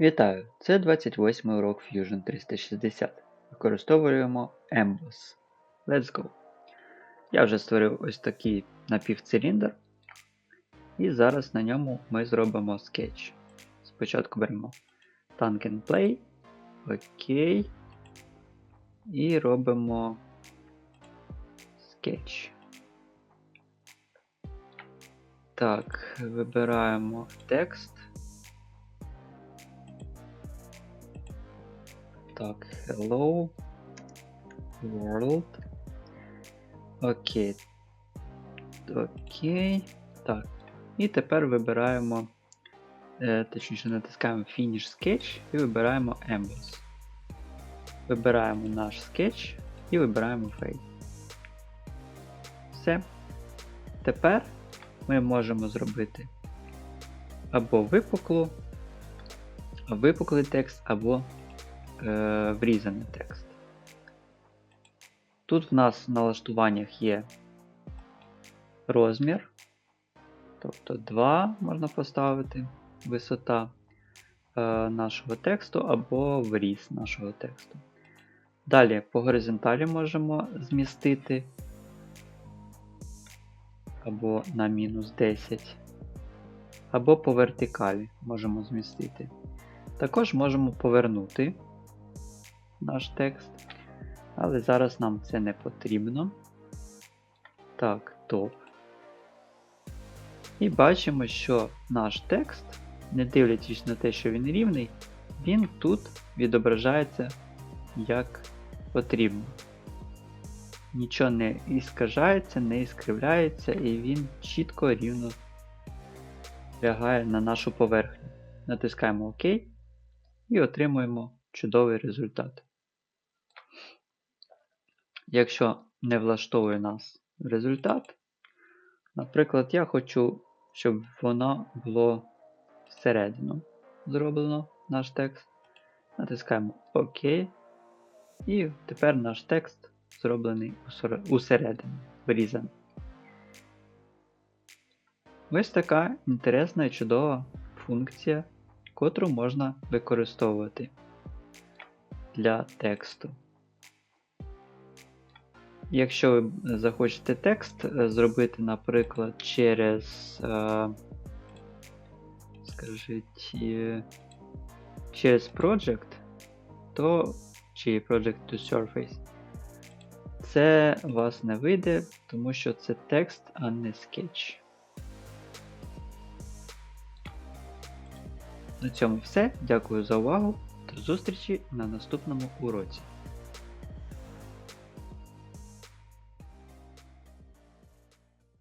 Вітаю! Це 28 й урок Fusion 360. Використовуємо Emboss. Let's go! Я вже створив ось такий напівциліндр. І зараз на ньому ми зробимо скетч. Спочатку беремо Tank and Play. Окей. І робимо скетч. Так, вибираємо текст. Так, hello world. Окей. Окей. Так. І тепер вибираємо, е, точніше натискаємо Finish Sketch і вибираємо Emboss. Вибираємо наш скетч і вибираємо Fade. Все. Тепер ми можемо зробити або випуклу, випуклий текст, або е, врізаний текст. Тут в нас в налаштуваннях є розмір, тобто 2 можна поставити висота е, нашого тексту або вріз нашого тексту. Далі по горизонталі можемо змістити або на мінус 10, або по вертикалі можемо змістити. Також можемо повернути наш текст. Але зараз нам це не потрібно. Так, топ. І бачимо, що наш текст, не дивлячись на те, що він рівний, він тут відображається як потрібно. Нічого не іскажається, не іскривляється, і він чітко рівно лягає на нашу поверхню. Натискаємо ОК і отримуємо чудовий результат. Якщо не влаштовує нас результат, наприклад, я хочу, щоб воно було всередину зроблено наш текст. Натискаємо ОК. І тепер наш текст зроблений усередину, врізаний. Ось така інтересна і чудова функція, котру можна використовувати для тексту. Якщо ви захочете текст е, зробити, наприклад, через, е, скажіть, е, через Project, то чи Project to Surface, це вас не вийде, тому що це текст, а не скетч. На цьому все. Дякую за увагу. До зустрічі на наступному уроці.